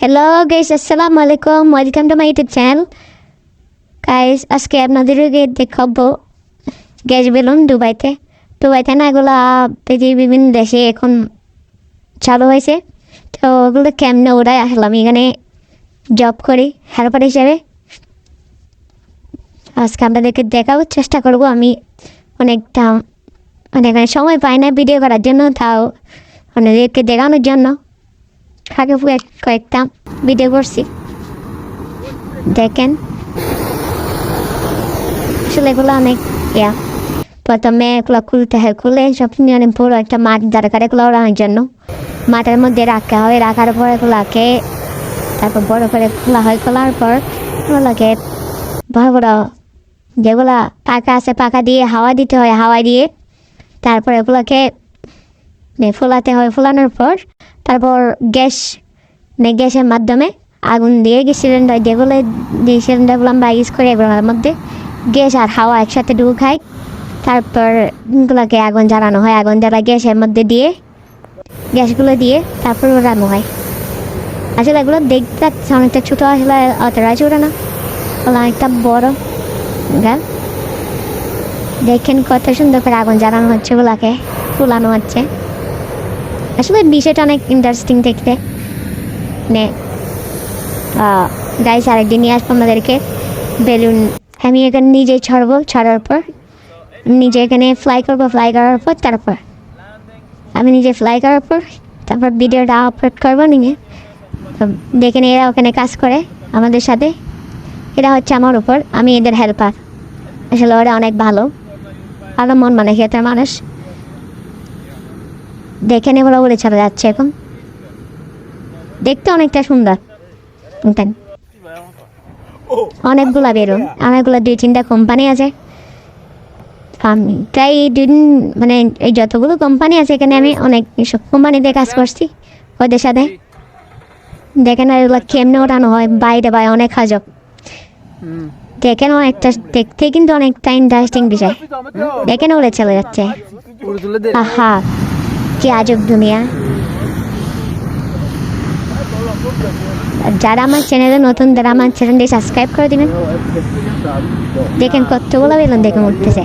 Hello guys আসসালামু আলাইকুম welcome to my YouTube channel guys আজকে আপনাদেরকে দেখাবো গ্যাস বেলুন দুবাইতে। দুবাইতে না এগুলো পৃথিবীর বিভিন্ন দেশে এখন চালু হয়েছে। তো ওগুলো কেমনে ওরাই আসলাম, এখানে জব করি হেল্পার হিসেবে। আজকে আপনাদেরকে দেখাবো, চেষ্টা করব আমি অনেকটা এখানে সময় পাই না ভিডিও করার জন্য, তাও আপনাদেরকে দেখানোর জন্য। আগে কয়েকটা ভিডিও করছি। দেখেন। আসলে এগুলো অনেক ইয়া। প্রথমে এগুলো খুলতে হয়, খুলে সব নিয়ে বড় একটা মাঠ দরকার এগুলো ওড়ানোর জন্য। মাঠের মধ্যে রাখা হয়, রাখার পর এগুলোকে তারপর বড় করে খোলা হয়, খোলার পর এগুলোকে বড় বড় যেগুলা পাকা আছে পাকা দিয়ে হাওয়া দিতে হয়, হাওয়া দিয়ে। তারপর এগুলোকে ফোলাতে হয়, ফোলানোর পর তারপর গ্যাস মানে গ্যাসের মাধ্যমে আগুন দিয়ে গ্যাস সিলিন্ডার যেগুলো যে সিলিন্ডারগুলো আমরা ইউজ করি এগুলোর মধ্যে। গ্যাস আর হাওয়া একসাথে ঢুকায় তারপর এগুলোকে আগুন জ্বালানো হয়, আগুন জ্বালা গ্যাসের মধ্যে দিয়ে, গ্যাসগুলো দিয়ে তারপর ওড়ানো হয়। আসলে এগুলো দেখতে অনেকটা ছোটো, আসলে অতটা ছোটো ওগুলো অনেকটা বড়। গান। দেখেন কত সুন্দর করে আগুন জ্বালানো হচ্ছে ওগুলাকে ফুলানো হচ্ছে। আসলে বিষয়টা অনেক ইন্টারেস্টিং দেখতে। মানে গাইস আরেকদিন নিয়ে আসব আমাদেরকে বেলুন আমি এখানে নিজে ছড়বো, ছড়ার পর। নিজে এখানে ফ্লাই করব ফ্লাই করার পর, তারপর। আমি নিজে ফ্লাই করার পর, তারপর ভিডিওটা আপলোড করব নিয়ে। দেখেন এরা ওখানে কাজ করে আমাদের সাথে। এরা হচ্ছে আমার উপর, আমি এদের হেল্পার আসলে ওরা অনেক ভালো। ভালো মন মানে খেতে মানুষ। দেখে নেব উড়ে চলে যাচ্ছে এখন। দেখতে অনেকটা সুন্দর। অনেকগুলা বেরোন। অনেকগুলো দুই তিনটা কোম্পানি আছে। আমি প্রায় দিন মানে এই যতগুলো কোম্পানি আছে এখানে আমি অনেক সব কোম্পানিতে কাজ করছি। ওদের সাথে। দেখেন আর এগুলো কেমনে ওঠানো হয়। বাইরে বাইরে অনেক হাজব। দেখেন অনেকটা দেখতে কিন্তু অনেকটা ইন্টারেস্টিং বিষয়। দেখেন উড়ে চলে যাচ্ছে। আহা। কি আজব দুনিয়া যারা আমার চ্যানেলে নতুন তারা আমার চ্যানেলটি সাবস্ক্রাইব করে দিবেন দেখেন কতগুলো বেলুন দেখে উঠতেছে.